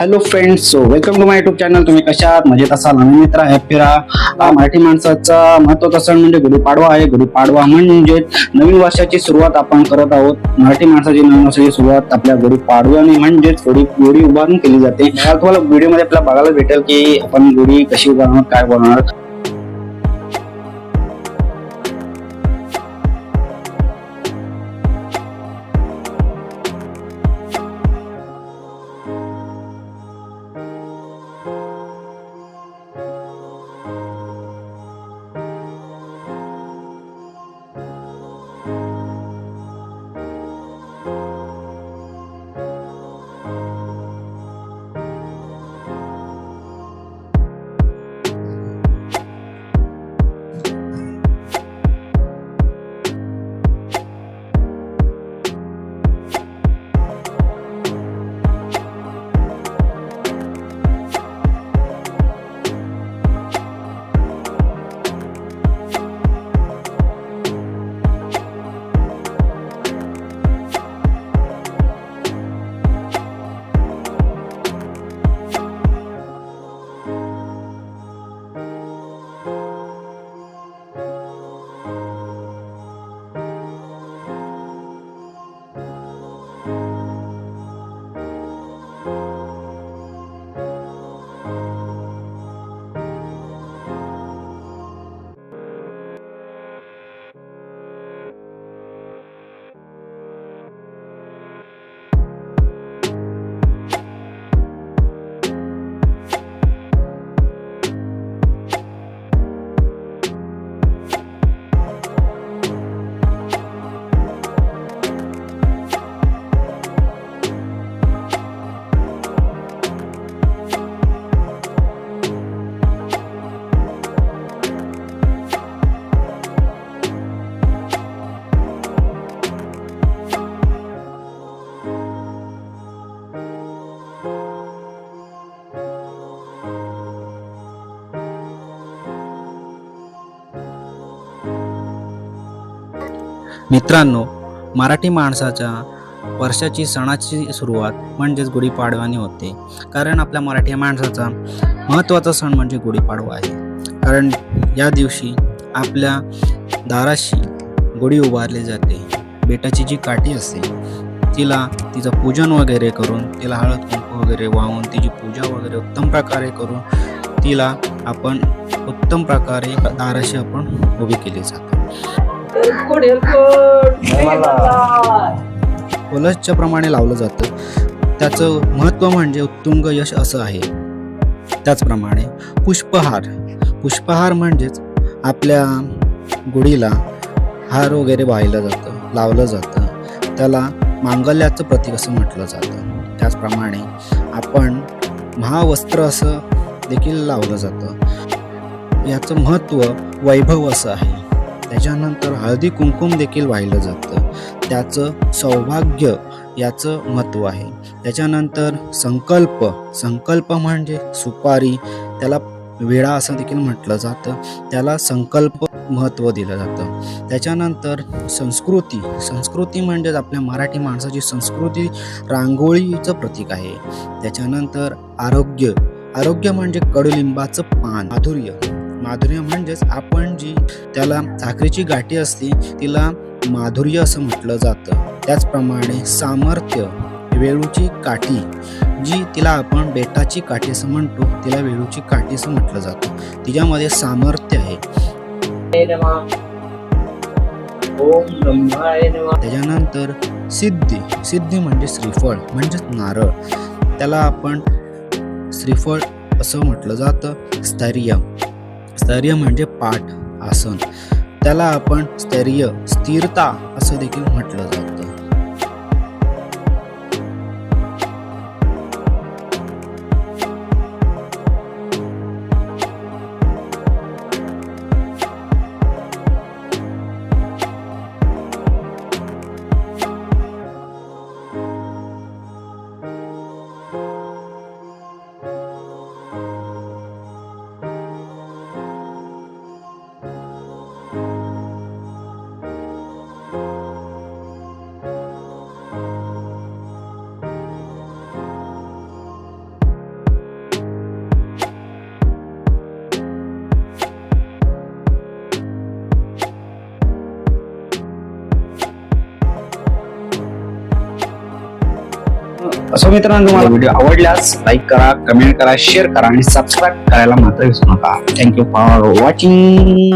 Hello friends so welcome to my YouTube channel तुम्ही कशा आहात? मजेत असाल? नवीन मित्र हॅपी फिरा. मराठी माणसाचा महत्त्वाचा सण म्हणजे गुढीपाडवा आहे. गुढीपाडवा म्हणजे नवीन वर्षाची सुरुवात आपण करत आहोत. मराठी माणसाची नवीन वर्षाची सुरुवात आपल्या गुढीपाडव्याने म्हणजेच गुढी गुढी उभारून केली जाते. तुम्हाला व्हिडिओमध्ये आपल्याला बघायला भेटेल की आपण गुढी कशी उभारणार काय बनवणार मित्रांनो मराठी माणसाच्या वर्षाची सणाची सुरुवात म्हणजेच गुढीपाडव्याने होते. कारण आपल्या मराठी माणसाचा महत्त्वाचा सण म्हणजे गुढीपाडवा आहे. कारण या दिवशी आपल्या दाराशी गुढी उभारली जाते. बेटाची जी काठी असते तिला तिचं पूजन वगैरे करून तिला हळद कुंकू वगैरे वाहून तिची पूजा वगैरे उत्तम प्रकारे करून तिला आपण उत्तम प्रकारे दाराशी आपण उभी केली जाते. कलशच्या प्रमाणे लावलं जातं. त्याचं महत्त्व म्हणजे उत्तुंग यश असं आहे. त्याचप्रमाणे पुष्पहार. पुष्पहार म्हणजेच आपल्या गुढीला हार वगैरे वाहिलं जातं लावलं जातं. त्याला मांगल्याचं प्रतीक असं म्हटलं जातं. त्याचप्रमाणे आपण महावस्त्र असं देखील लावलं जातं. याचं महत्त्व वैभव असं आहे. त्याच्यानंतर हळदी कुंकुम देखील वाहिलं जातं. त्याचं सौभाग्य याचं महत्त्व आहे. त्याच्यानंतर संकल्प. संकल्प म्हणजे सुपारी. त्याला वेळा असं देखील म्हटलं जातं. त्याला संकल्प महत्त्व दिलं जातं. त्याच्यानंतर संस्कृती. संस्कृती म्हणजेच आपल्या मराठी माणसाची संस्कृती रांगोळीचं प्रतीक आहे. त्याच्यानंतर आरोग्य. आरोग्य म्हणजे कडुलिंबाचं पान. माधुर्य. माधुर्य म्हणजेच आपण जी त्याला साखरेची गाठी असते तिला माधुर्य असं म्हटलं जातं. त्याचप्रमाणे सामर्थ्य वेळूची काठी जी तिला आपण बेटाची काठी असं म्हणतो तिला वेळूची काठी असं म्हटलं जातं. तिच्यामध्ये सामर्थ्य आहे. त्याच्यानंतर सिद्धी. सिद्धी म्हणजे श्रीफळ म्हणजेच नारळ. त्याला आपण श्रीफळ असं म्हटलं जातं. स्थैर्य. स्थैर्य म्हणजे पाठ आसन. त्याला आपण स्थैर्य स्थिरता असं देखील म्हटलं जातं. असो मित्रांनो तुम्हाला व्हिडिओ आवडल्यास लाईक करा कमेंट करा शेअर करा आणि सबस्क्राईब करायला मात्र विसरू नका. Thank you for watching